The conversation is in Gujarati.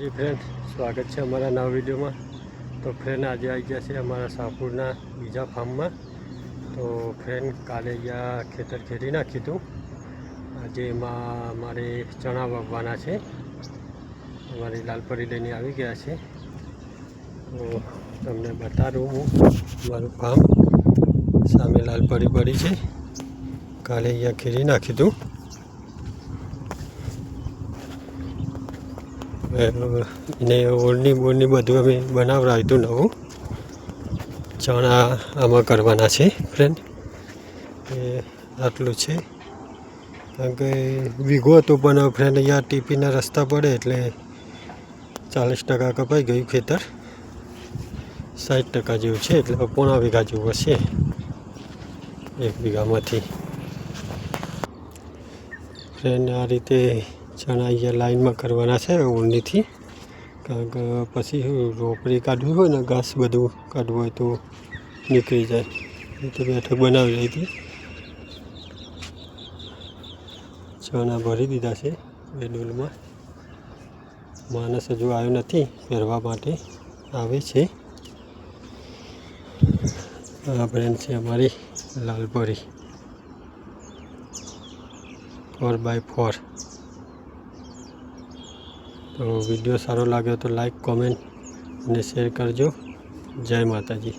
જી ફ્રેન્ડ સ્વાગત છે અમારા નવા વિડીયોમાં. તો ફ્રેન્ડ આજે આવી ગયા છે અમારા શાહપુરના બીજા ફાર્મમાં તો ફ્રેન્ડ કાલે અહીંયા ખેતર ખેડી નાખ્યું હતું આજે એમાં મારે ચણા વાવવાના છે. અમારી લાલપરી લઈને આવી ગયા છે. તો તમને બતાડું હું મારું ફાર્મ સામે લાલપરી પડી છે. કાલે અહીંયા ખેડી નાખ્યું હતું ને ઓળની બોળની બધું અમે બનાવડાવ્યું નવું. ચણા આમાં કરવાના છે ફ્રેન્ડ એ આટલું છે. કારણ કે વીઘો હતો, પણ ફ્રેન્ડ અહીંયા ટીપીના રસ્તા પડે એટલે ચાલીસ ટકા કપાઈ ગયું ખેતર. સાઠ ટકા જેવું છે, એટલે પોણા વીઘા જેવું હશે. એક વીઘામાંથી. ફ્રેન્ડ આ રીતે ચણા અહીંયા લાઈનમાં કરવાના છે ઊંડીથી. કારણ કે પછી રોપડી કાઢવી હોય ને, ઘાસ બધું કાઢવું હોય તો નીકળી જાય. તો બેઠક બનાવી રહી હતી ચણા ભરી દીધા છે બે ડોલમાં માણસ હજુ આવ્યો નથી, પહેરવા માટે આવે છે. આ બ્રેન્ડ છે અમારી લાલપરી. ફોર બાય ફોર તો વીડિયો સારો લાગ્યો તો લાઈક કોમેન્ટ અને શેર કરજો. જય માતાજી.